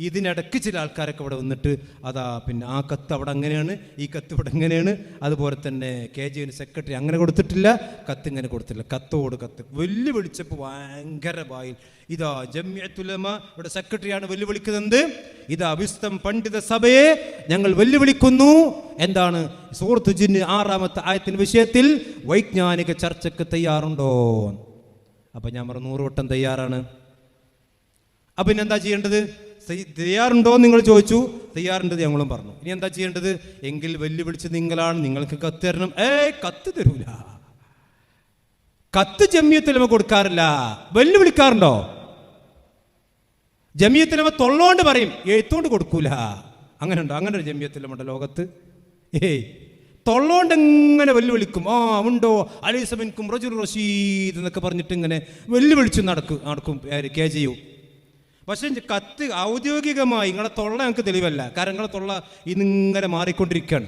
ഇതിനിടയ്ക്ക് ചില ആൾക്കാരൊക്കെ ഇവിടെ വന്നിട്ട് അതാ പിന്നെ ആ കത്ത് അവിടെ അങ്ങനെയാണ് ഈ കത്ത് ഇവിടെ എങ്ങനെയാണ് അതുപോലെ തന്നെ കെ ജിന് സെക്രട്ടറി അങ്ങനെ കൊടുത്തിട്ടില്ല കത്ത് ഇങ്ങനെ കൊടുത്തില്ല കത്തോട് കത്ത്. വെല്ലുവിളിച്ചപ്പോൾ ഭയങ്കര വായിൽ. ഇതാ ജമ്യത്തുലമ ഇവിടെ സെക്രട്ടറിയാണ് വെല്ലുവിളിക്കുന്നത് ഇതാ വിസ്തം പണ്ഡിത സഭയെ ഞങ്ങൾ വെല്ലുവിളിക്കുന്നു. എന്താണ്? സുഹൃത്തു ജിന് ആറാമത്തെ ആയത്തിന് വിഷയത്തിൽ വൈജ്ഞാനിക ചർച്ചയ്ക്ക് തയ്യാറുണ്ടോ? അപ്പം ഞാൻ പറഞ്ഞു നൂറ് വട്ടം തയ്യാറാണ്. അപ്പം പിന്നെന്താ ചെയ്യേണ്ടത്? തയ്യാറുണ്ടോ നിങ്ങൾ ചോദിച്ചു. തയ്യാറുണ്ട് ഞങ്ങളും പറഞ്ഞു. ഇനി എന്താ ചെയ്യേണ്ടത്? എങ്കിൽ വെല്ലുവിളിച്ച് നിങ്ങളാണ്. നിങ്ങൾക്ക് കത്ത് തരണം. ഏ കത്ത് തരൂല. കത്ത് ജമ്യത്തിലമ കൊടുക്കാറില്ല. വെല്ലുവിളിക്കാറുണ്ടോ? നമ്മ തൊള്ളോണ്ട് പറയും. എഴുത്തോണ്ട് കൊടുക്കൂല. അങ്ങനെ ഉണ്ടോ അങ്ങനെ ഒരു ജമിയത്തിലമുണ്ട് ലോകത്ത്? ഏയ് തൊള്ളോണ്ട് എങ്ങനെ വെല്ലുവിളിക്കും. ആ ഉണ്ടോ? അലീസമിൻകും റജുൽ റഷീദ് എന്നൊക്കെ പറഞ്ഞിട്ട് ഇങ്ങനെ വെല്ലുവിളിച്ച് നടക്കും നടക്കും. കെ ചെയ്യൂ പക്ഷേ കത്ത് ഔദ്യോഗികമായി നിങ്ങളെ തൊള്ള ഞങ്ങൾക്ക് തെളിവല്ല. കാരണം നിങ്ങളെ തൊള്ള ഇന്നിങ്ങനെ മാറിക്കൊണ്ടിരിക്കുകയാണ്.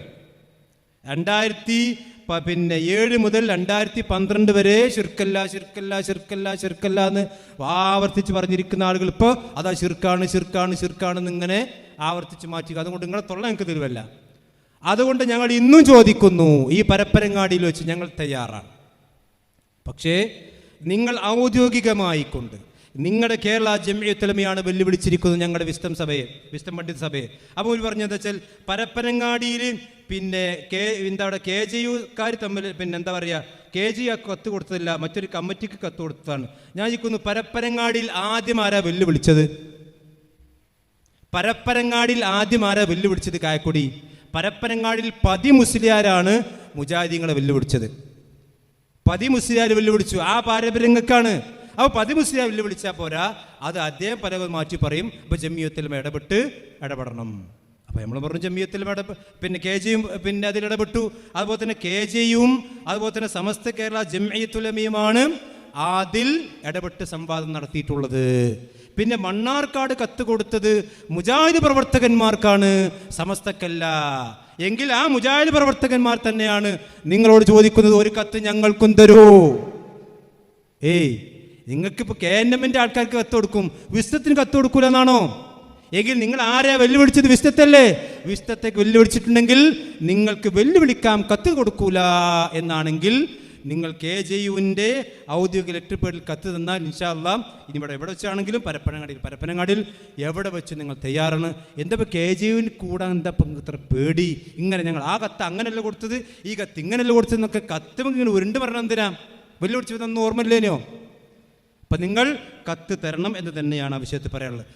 രണ്ടായിരത്തി പിന്നെ ഏഴ് മുതൽ രണ്ടായിരത്തി പന്ത്രണ്ട് വരെ ശിർക്കല്ല ശിർക്കല്ല ശിർക്കല്ല ശിർക്കല്ല എന്ന് ആവർത്തിച്ച് പറഞ്ഞിരിക്കുന്ന ആളുകൾ ഇപ്പോൾ അതാ ശിർക്കാണ് ശിർക്കാണ് ശിർക്കാണെന്ന് ഇങ്ങനെ ആവർത്തിച്ച് മാറ്റുക. അതുകൊണ്ട് നിങ്ങളെ തൊള്ള ഞങ്ങൾക്ക് തെളിവല്ല. അതുകൊണ്ട് ഞങ്ങൾ ഇന്നും ചോദിക്കുന്നു ഈ പരപ്പരങ്ങാടിയിൽ വെച്ച് ഞങ്ങൾ തയ്യാറാണ്. പക്ഷേ നിങ്ങൾ ഔദ്യോഗികമായി കൊണ്ട് നിങ്ങളുടെ കേരള ജമ്യത്തലമയാണ് വെല്ലുവിളിച്ചിരിക്കുന്നത് ഞങ്ങളുടെ വിസ്തം സഭയെ വിസ്തം പണ്ഡിത സഭയെ. അപ്പോൾ ഒരു പറഞ്ഞത് വെച്ചാൽ പരപ്പനങ്ങാടിയിൽ പിന്നെ കെ എന്താ പറയുക കെ ജി യുക്കാർ തമ്മിൽ പിന്നെ എന്താ പറയുക കെ ജി കത്ത് കൊടുത്തതില്ല മറ്റൊരു കമ്മിറ്റിക്ക് കത്ത് കൊടുത്തതാണ്. ഞാൻ ചോദിക്കുന്നു പരപ്പനങ്ങാടിയിൽ ആദ്യം ആരാ വെല്ലുവിളിച്ചത്? പരപ്പനങ്ങാടിയിൽ ആദ്യം ആരാ വെല്ലുവിളിച്ചത് കായക്കൊടി? പരപ്പനങ്ങാടിൽ പതി മുസ്ലിയാരാണ് മുജാഹിദീങ്ങളെ വെല്ലുവിളിച്ചത്. പതി മുസ്ലിയാർ വെല്ലുവിളിച്ചു. ആ പാരമ്പര്യങ്ങൾക്കാണ് അപ്പോൾ പതിമുസ്ലിയ വെല്ലു വിളിച്ചാൽ പോരാ. അത് അദ്ദേഹം പല മാറ്റി പറയും. അപ്പോൾ ജമ്മിയത്തിലും ഇടപെട്ട് ഇടപെടണം. അപ്പോൾ നമ്മൾ പറഞ്ഞു ജമ്മിയത്തിലും ഇടപെ പിന്നെ കെ ജിയും പിന്നെ അതിൽ ഇടപെട്ടു. അതുപോലെ തന്നെ കെ ജിയും അതുപോലെ തന്നെ സമസ്ത കേരള ജമ്മിയത്തുലമിയുമാണ് അതിൽ ഇടപെട്ട് സംവാദം നടത്തിയിട്ടുള്ളത്. പിന്നെ മണ്ണാർക്കാട് കത്ത് കൊടുത്തത് മുജാഹിദ് പ്രവർത്തകന്മാർക്കാണ് സമസ്തക്കല്ല എങ്കിൽ ആ മുജാഹിദ് പ്രവർത്തകന്മാർ തന്നെയാണ് നിങ്ങളോട് ചോദിക്കുന്നത് ഒരു കത്ത് ഞങ്ങൾക്കും തരൂ. ഏയ് നിങ്ങൾക്കിപ്പോൾ കെ എൻ എമ്മിന്റെ ആൾക്കാർക്ക് കത്ത് കൊടുക്കും. വിശ്വത്തിന് കത്ത് കൊടുക്കൂലെന്നാണോ? എങ്കിൽ നിങ്ങൾ ആരെയാ വെല്ലുവിളിച്ചത്? വിശ്വത്തല്ലേ വിശ്വത്തേക്ക് വെല്ലുവിളിച്ചിട്ടുണ്ടെങ്കിൽ നിങ്ങൾക്ക് വെല്ലുവിളിക്കാം കത്ത് കൊടുക്കൂല എന്നാണെങ്കിൽ നിങ്ങൾ കെ ജെ യുവിന്റെ ഔദ്യോഗിക ലെറ്റർ പേഡിൽ കത്ത് തന്നാൽ ഇൻഷാല്ല ഇനി ഇവിടെ എവിടെ വെച്ചാണെങ്കിലും പരപ്പനങ്ങാടിയിൽ പരപ്പനങ്ങാടിയിൽ എവിടെ വെച്ച് നിങ്ങൾ തയ്യാറാണ്? എന്താ ഇപ്പോൾ കെ ജെ യുവിന് കൂടാൻ എന്താ ഇപ്പം ഇത്ര പേടി? ഇങ്ങനെ ഞങ്ങൾ ആ കത്ത് അങ്ങനെയല്ല കൊടുത്തത്? ഈ കത്ത് ഇങ്ങനെയല്ല കൊടുത്തതെന്നൊക്കെ കത്ത് ഇങ്ങനെ ഉരുണ്ട് പറഞ്ഞ എന്തിനാ? വെല്ലുവിളിച്ചു തന്നു ഓർമ്മയില്ലേനോ? അപ്പം നിങ്ങൾ കത്ത് തരണം എന്ന് തന്നെയാണ് ആ വിഷയത്തിൽ പറയാനുള്ളത്.